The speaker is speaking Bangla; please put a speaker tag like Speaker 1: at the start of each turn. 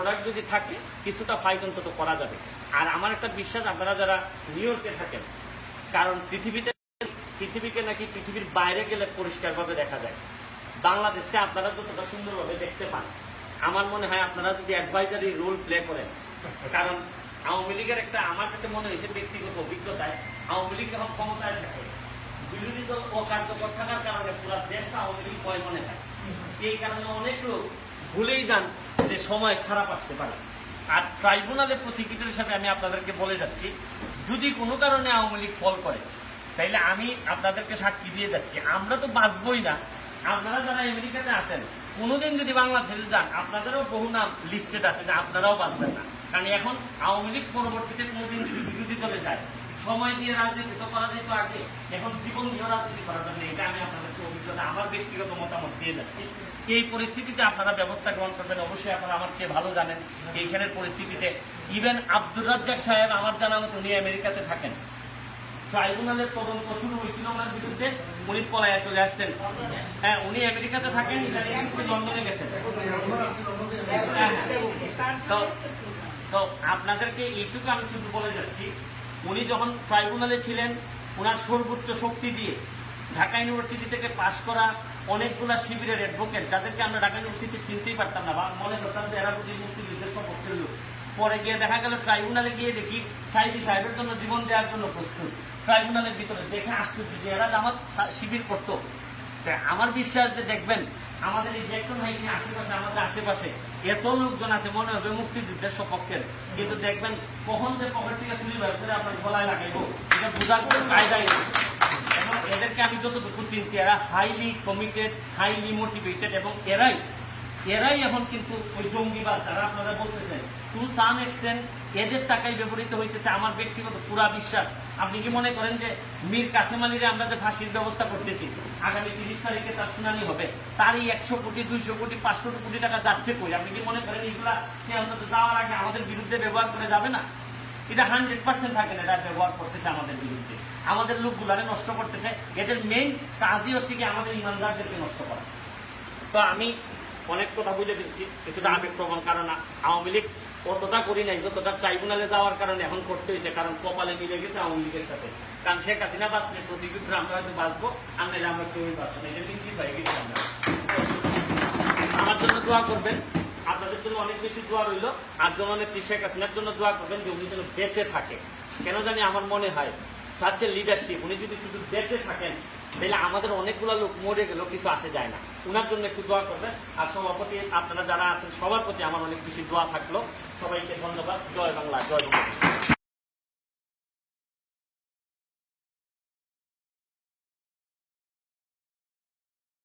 Speaker 1: প্রোডাক্ট যদি থাকে, কিছুটা ফাইট অন্তত করা যাবে। আর আমার একটা বিশ্বাস, আপনারা যারা নিউ ইয়র্কে থাকেন, কারণ পৃথিবীতে, পৃথিবীকে নাকি পৃথিবীর বাইরে গেলে পরিষ্কারভাবে দেখা যায়। বাংলাদেশকে আপনারা যতটা সুন্দরভাবে দেখতে পান, আমার মনে হয় আপনারা যদি অ্যাডভাইজারি রোল প্লে করেন, কারণ আওয়ামী লীগের একটা, আমার কাছে মনে হয়েছে ব্যক্তিগত অভিজ্ঞতায়, আওয়ামী লীগ যখন ক্ষমতায় থাকে, বিরোধী দল অকার্যকর থাকার কারণে পুরো দেশটা আওয়ামী লীগ ভয় মনে হয় এই কারণে অনেক লোক ভুলেই যান যে সময় খারাপ আসতে পারে। আর ট্রাইব্যুনালের প্রসিকিউটর হিসাবে আমি আপনাদেরকে বলে যাচ্ছি, যদি কোনো কারণে আওয়ামী লীগ ফল করে, তাইলে আমি আপনাদেরকে সাক্ষী দিয়ে যাচ্ছি। আমরা তো বাঁচবই না। আপনারা যারা আমেরিকাতে আছেন, কোনোদিন যদি বাংলাদেশে যান, আপনাদেরও বহু নাম লিস্টেড আছে যে আপনারাও বাঁচবেন না। কারণ এখন আওয়ামী লীগ পরবর্তীতে কোনোদিন যদি বিরোধী দলে যায়, সময় দিয়ে রাজনীতি তো করা যেত আগে, এখন জীবন দিয়ে রাজনীতি করা যাবে না। এটা আমি আপনাদেরকে অভিজ্ঞতা আমার ব্যক্তিগত মতামত দিয়ে যাচ্ছি। এই পরিস্থিতিতে আপনারা ব্যবস্থা গ্রহণ করবেন অবশ্যই আপনারা আমার চেয়ে ভালো জানেন। এইখানের পরিস্থিতিতে ইভেন আব্দুর রাজ্জাক সাহেব আমার জানা মতো উনি আমেরিকাতে থাকেন। ট্রাইব্যুনালের তদন্ত শুরু হয়েছিল ওনার বিরুদ্ধে। উনি পলায়া চলে আসছেন। হ্যাঁ উনি আমেরিকাতে থাকেন লন্ডনে গেছেন। হ্যাঁ, হ্যাঁ। তো- আপনাদেরকে এইটুকু আমি শুধু বলে যাচ্ছি উনি যখন ট্রাইব্যুনালে ছিলেন ওনার সর্বোচ্চ শক্তি দিয়ে ঢাকা ইউনিভার্সিটি থেকে পাশ করা অনেকগুলা শিবিরের অ্যাডভোকেট যাদেরকে আমরা ঢাকা ইউনিভার্সিটি চিনতেই পারতাম না, বা মনে করতাম যে এরা বুঝি মুক্তিযুদ্ধের সপক্ষের লোক। পরে গিয়ে দেখা গেল ট্রাইব্যুনালে গিয়ে দেখি সাইদি সাহেবের জন্য জীবন দেওয়ার জন্য প্রস্তুত। ট্রাইব্যুনালের ভিতরে দেখে আশ্চর্য যে এরা সা- শিবির করতো। আমার বিশ্বাস যে দেখবেন, আমাদের এই জ্যাকসন হাইটে আশেপাশে, আমাদের আশেপাশে এত লোকজন আছে, মনে হবে মুক্তিযুদ্ধের সপক্ষের। কিন্তু দেখবেন, কখন যে পকেট থেকে চুরি বের করে আপনার গলায় লাগাইবো, এটা বোঝার কোনো কায়দাই এদেরকে আমি যতটুকু চিনছি, এরা হাইলি কমিটেড হাইলি মোটিভেটেড এবং এরাই এরাই এখন কিন্তু ওই জঙ্গিবাদ যারা আপনারা বলতেছেন টু সাম এক্সটেন্ট এদের টাকাই ব্যবহৃত হইতেছে আমার ব্যক্তিগত পুরা বিশ্বাস। আপনি কি মনে করেন যে মীর কাসেম আলীরে আমরা যে ফাঁসির ব্যবস্থা করতেছি, আগামী তিরিশ তারিখে তার শুনানি হবে, তারই একশো কোটি, দুইশো কোটি, পাঁচশো কোটি টাকা যাচ্ছে কই? আপনি কি মনে করেন এইগুলা সে অন্তত যাওয়ার আগে আমাদের বিরুদ্ধে ব্যবহার করে যাবে না? এটা হান্ড্রেড পার্সেন্ট থাকে না এটা ব্যবহার করতেছে আমাদের বিরুদ্ধে। আমাদের লোকগুলারে নষ্ট করতেছে। এদের মেইন কাজই হচ্ছে কি আমাদের ইমানদারদেরকে নষ্ট করা। তো আমি অনেক কথা বুঝে ফেলছি, কিছুটা আবেগ প্রবণ কারণ আওয়ামী লীগ অতটা করি নাই, যতটা ট্রাইব্যুনালে যাওয়ার কারণে এখন করতে হয়েছে, কারণ কপালে মিলে গেছে আওয়ামী লীগের সাথে। কারণ শেখ হাসিনা বাঁচলে প্রসিকিউটর আমরা হয়তো বাঁচবো নাহলে আমরা কেউই বাঁচবো এটা নিশ্চিত হয়ে গেছি আমরা। আমার জন্য দোয়া করবেন। আপনাদের জন্য অনেক বেশি দোয়া রইল। আর জননেত্রী শেখ হাসিনার জন্য দোয়া করবেন যে উনি যেন বেঁচে থাকে। কেন জানি আমার মনে হয় সাচ লিডারশিপ উনি যদি শুধু বেঁচে থাকেন, তাহলে আমাদের অনেকগুলো লোক মরে গেলেও কিছু আসে যায় না। উনার জন্য একটু দোয়া করবেন। আর সভাপতি আপনারা যারা আছেন, সবার প্রতি আমার অনেক বেশি দোয়া থাকল। সবাইকে ধন্যবাদ। জয় বাংলা জয় বাংলা।